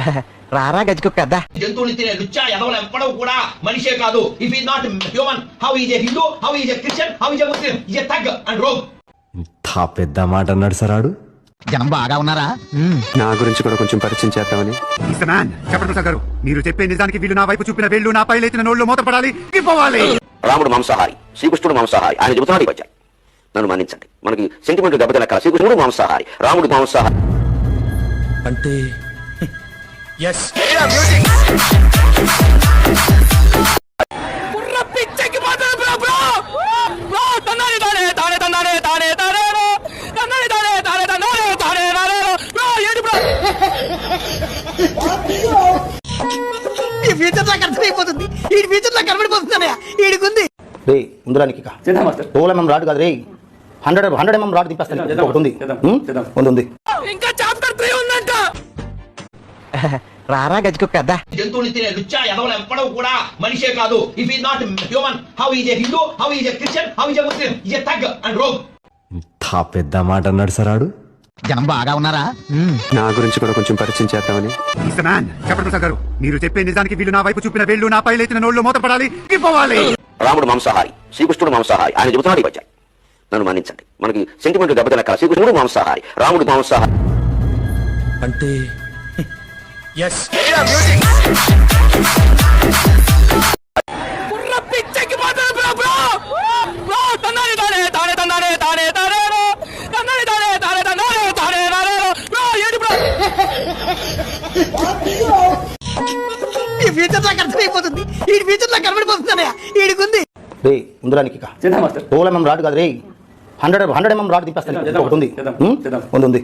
రారా గజకుక్క అద్దా జంతువులు తినే లుచ్చా ఎదవలు ఎవ్వడం కూడా మనిషే కాదు. If is not human how is a Hindu how is a Christian how is a Muslim is a thug and rogue ఇంత పెద్ద మాట అన్నాడు సరాడు జనం బాగా ఉన్నారా? నా గురించి కూడా కొంచెం పరిచయం చేద్దామని. మ్యాన్ చెప్పండి గారు. మీరు చెప్పే నిజానికి వీళ్ళు నా వైపు చూపిన వేళ్ళు నా పైలెత్తిన నోళ్ళు మూతపడాలి. పోవాలి రాముడు మాంసాహారి శ్రీకృష్ణుడు మాంసాహారి. ఆయన చెబుతున్నాడు ఈ మధ్య నన్ను మన్నించండి. మనకి సెంటిమెంట్ దెబ్బతిన కల శ్రీకృష్ణుడు మాంసాహారి రాముడు మాంసాహారి. అంటే ఈ ఫ్యూచర్ నాకు అర్థమైపోతుంది ఈ ఫ్యూచర్ నాకు కనబడిపోతుందన్నయ్య ఈడికుంది రే ముందురానికి టోల్ ఎంఎం రాడ్ కాదు రే హండ్రెడ్ హండ్రెడ్ ఎంఎం రాడ్ దింపేస్తాను ఒకటి ఉంది? ఉంది ఉంది రారా గజకుక్క అద్దా జంతువులు తినే లుచ్చా ఎదవలు ఎవ్వడం కూడా మనిషే కాదు. If is not human how is a Hindu how is a Christian how is a Muslim is a thug and rogue ఇంత పెద్ద మాట అన్నాడు సరాడు జనం బాగా ఉన్నారా? నా గురించి కూడా కొంచెం పరిచయం చేద్దామని. మ్యాన్ చెప్పండి గారు. మీరు చెప్పే నిజానికి వీళ్ళు నా వైపు చూపిన వేళ్ళు నా పైలెత్తిన నోళ్ళు మూతపడాలి. పోవాలి రాముడు మాంసాహారి శ్రీకృష్ణుడు మాంసాహారి. ఆయన చెబుతున్నాడు మధ్య. నన్ను మన్నించండి. మనకి సెంటిమెంట్ దెబ్బతిన శ్రీకృష్ణుడు మాంసాహారి రాముడు మాంసాహారి. అంటే ఈ ఫ్యూచర్ నాకు అర్థమైపోతుంది ఈ ఫ్యూచర్ నాకు కనబడిపోతుందన్నయ్య ఈడికుంది రే రాడ్ కాదు రే హండ్రెడ్ హండ్రెడ్ ఎంఎం రాడ్ ఒకటి ఉం? ఉంది ఉంది